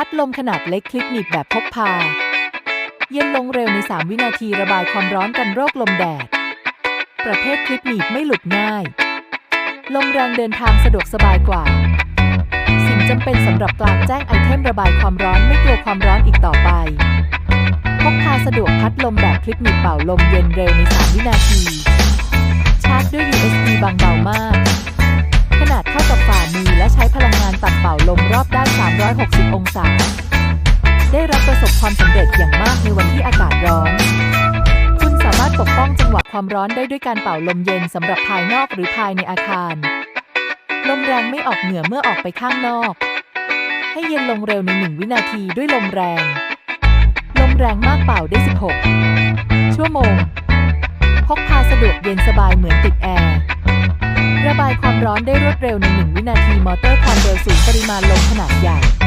พัดลมขนาดเล็กคลิปหนีบแบบพกพา เย็นลงเร็วใน 3 วินาทีระบายความร้อนกันโรคลมแดด ประเภทคลิปหนีบไม่หลุดง่าย ลมแรงเดินทางสะดวกสบายกว่า สิ่งจำเป็นสำหรับกลางแจ้งไอเทมระบายความร้อนไม่กลัวความร้อนอีกต่อไป พกพาสะดวกพัดลมแบบคลิปหนีบเป่าลมเย็นเร็วใน 3 วินาที ชาร์จด้วย USB บางเบามาก ขนาดเท่ากับ 360 องศา ได้รับประสบความสำเร็จอย่างมากในวันที่อากาศร้อน คุณสามารถปกป้องจังหวะความร้อนได้ด้วยการเป่าลมเย็นสำหรับภายนอกหรือภายในอาคาร ลมแรงไม่ออกเหงื่อเมื่อออกไปข้างนอก ให้เย็นลงเร็วใน1วินาทีด้วยลมแรง ลมแรงมากเป่าได้ 16 ชั่วโมง พกพาสะดวกเย็นสบายเหมือนติดแอร์ระบายความร้อนได้รวดเร็วใน1วินาทีมอเตอร์ความเร็วสูง ริมาณลมขนาดใหญ่